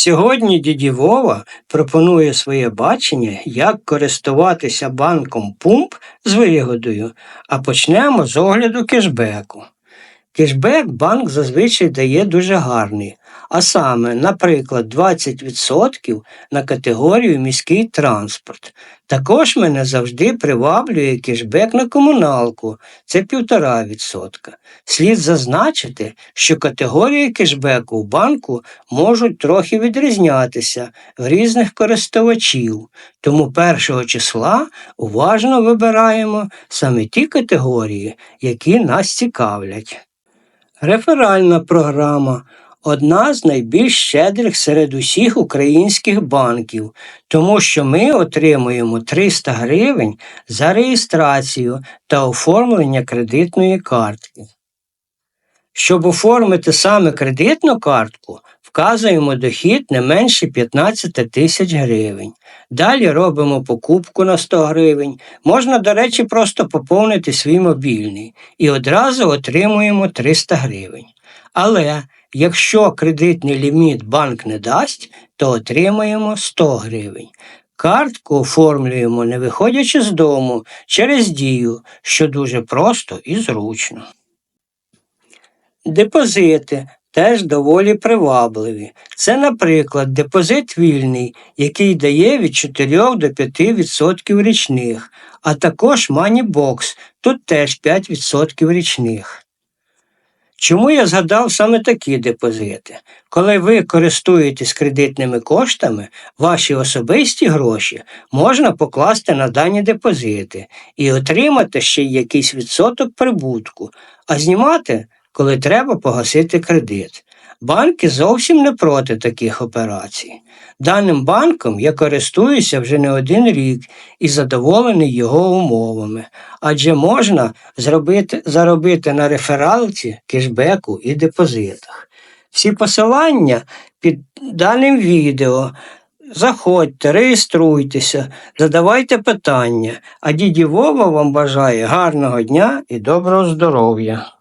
Сьогодні діді Вова пропонує своє бачення, як користуватися банком пумп з вигодою, а почнемо з огляду кешбеку. Кешбек банк зазвичай дає дуже гарний, а саме, наприклад, 20% на категорію міський транспорт. Також мене завжди приваблює кешбек на комуналку це 1,5%. Слід зазначити, що категорії кешбеку в банку можуть трохи відрізнятися в різних користувачів, тому першого числа уважно вибираємо саме ті категорії, які нас цікавлять. Реферальна програма одна з найбільш щедрих серед усіх українських банків, тому що ми отримуємо 300 гривень за реєстрацію та оформлення кредитної картки. Щоб оформити саме кредитну картку, вказуємо дохід не менше 15 тисяч гривень. Далі робимо покупку на 100 гривень. Можна, до речі, просто поповнити свій мобільний і одразу отримуємо 300 гривень. Але якщо кредитний ліміт банк не дасть, то отримаємо 100 гривень. Картку оформлюємо, не виходячи з дому, через дію, що дуже просто і зручно. Депозити теж доволі привабливі. Це, наприклад, депозит вільний, який дає від 4 до 5% річних, а також Moneybox, тут теж 5% річних. Чому я згадав саме такі депозити? Коли ви користуєтесь кредитними коштами, ваші особисті гроші можна покласти на дані депозити і отримати ще якийсь відсоток прибутку, а знімати, коли треба погасити кредит. Банки зовсім не проти таких операцій. Даним банком я користуюся вже не один рік і задоволений його умовами, адже можна зробити, заробити на рефералці, кешбеку і депозитах. Всі посилання під даним відео. Заходьте, реєструйтеся, задавайте питання, а діді Вова вам бажає гарного дня і доброго здоров'я.